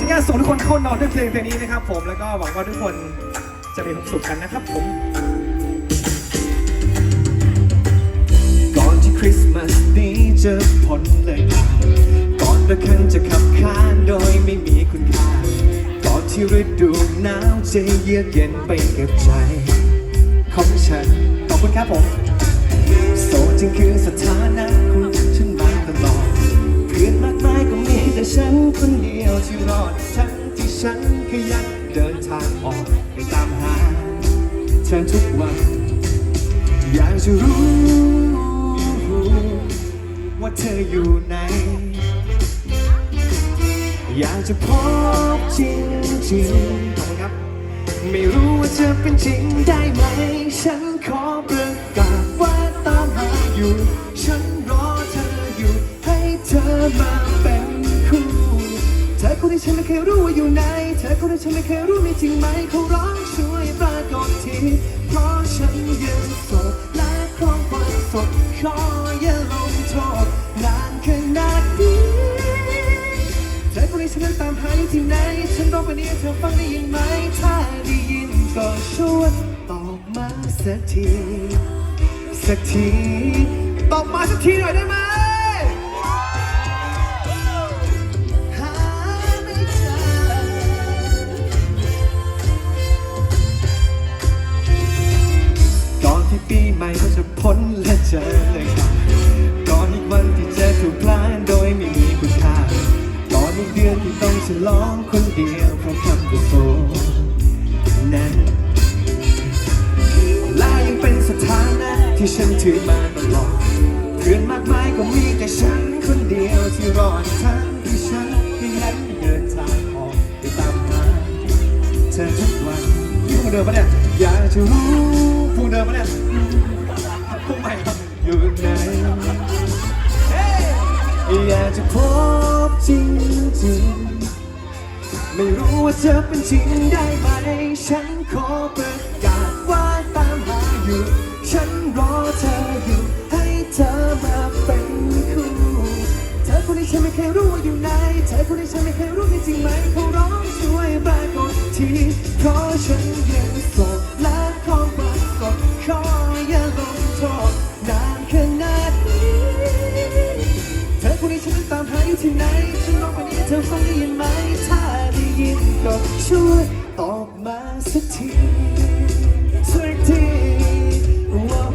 ออนุญาตส่งทุกคนเข้านอนด้วยเพลงเพลงนี้นะครับ ผมแล้วก็หวังว่าทุกคนจะมีความสุขกันนะครับผม ก่อนที่คริสต์มาสนี้จะพ้นเลยก่อนระคังจะขับขานโดยไม่มีคุณค่าก่อนที่ฤดูหนาวจะเยือกเย็นไปกับใจของฉันขอบคุณครับผมโสดจริงคือสถาน อดทั้งที่ฉันขยันเดินทางออกไปตามหาเธอทุกวัน อยากจะรู้ ว่าเธออยู่ไหน อยากจะพบจริงจริงๆขอบคุณครับ ไม่รู้ว่าจะเป็นจริงได้ไหม ฉันขอประกาศว่าตามหาอยู่ฉัน เธอคนที่ฉันไม่เคยรู้มีจริงไหมเขาร้องช่วยปรากฏทีเพราะฉันยังโสดและครองความสดขออย่าลงโทษนานขนาดนี้เธอคนนี้ฉันนั้นตามหาอยู่ที่ไหนฉันร้องไปนี้เธอฟังได้ยินไหมถ้าได้ยินก็ช่วยตอบมาสักที สักทีตอบมาสักทีหน่อยได้ไหม อนที่ต้องฉลองคนเดียวเพราะคำว่าโสดนั้นและยังเป็นสถานะที่ฉันถือมาตลอดเพื่อนมากมายก็มีแต่ฉันคนเดียวที่รอดทั้งที่ฉันขยันเดินทางออกไปตามหาเธอทุกวันนี่พูดเดิมปะเนี่ยอยากจะรู้พูดเดิมปะเนี่ยพูดใหม่ครับอยู่ไหนอยากจะพบ ไม่รู้ว่าจะเป็นจริงได้ไหม ฉันขอประกาศว่าตามหาอยู่ ฉันรอเธออยู่ ให้เธอมาเป็นคู่ เธอคนนี้ฉันไม่เคยรู้ว่าอยู่ไหน เธอคนนี้ฉันไม่เคยรู้จริงไหมเขาร้องช่วยปรากฏทีเพราะฉันยังโสดและขอความสดขออย่าลงโทษนานขนาดนี้ เธอคนนี้ฉันตามหาอยู่ที่ไหน ฉันร้องไปนี้เธอฟังได้ยินไหม ก็ช่วยตอบมาสักทีสักทีว่าว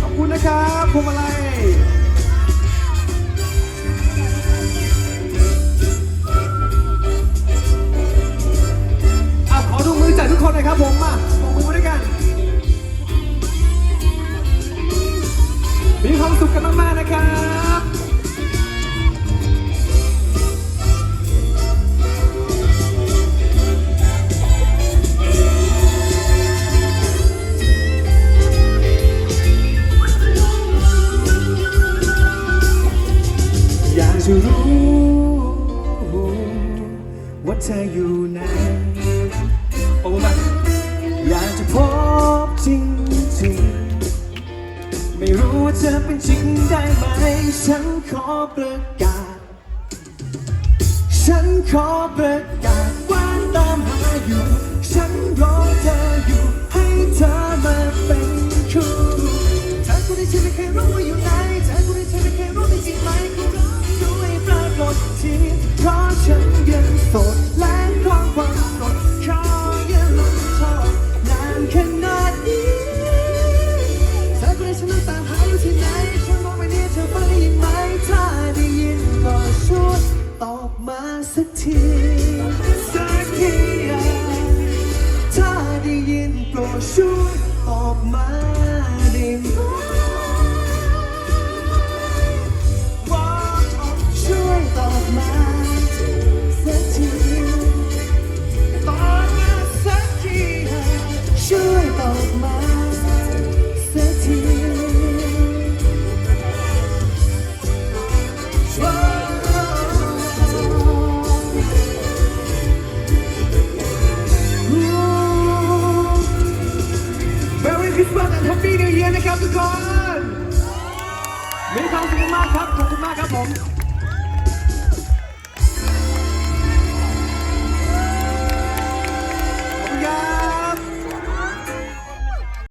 ขอบคุณนะครับพวงมาลัยอะขอดูมือจากทุกคนหน่อยครับผมมาปรบมือมาด้วยกัน มีความสุขกันมาก ๆ นะครับ จะรู้ ว่าเธออยู่ไหนโอ้มาอยากจะพบจริงๆไม่รู้ว่าเธอเป็นจริงได้ไหม ฉันขอประกาศ ฉันขอประกาศ เธอคนนี้ฉันนั้งตามหาอยู่ที่ไหนฉันบอกไปเนี่ยเธอฟังได้ยินไหมถ้าได้ยินก็ช่วยตอบมาสักทีสักทีถ้าได้ยินก็ช่วยตอบมา ทุกคน มีความสุขมากครับ ขอบคุณมากครับผม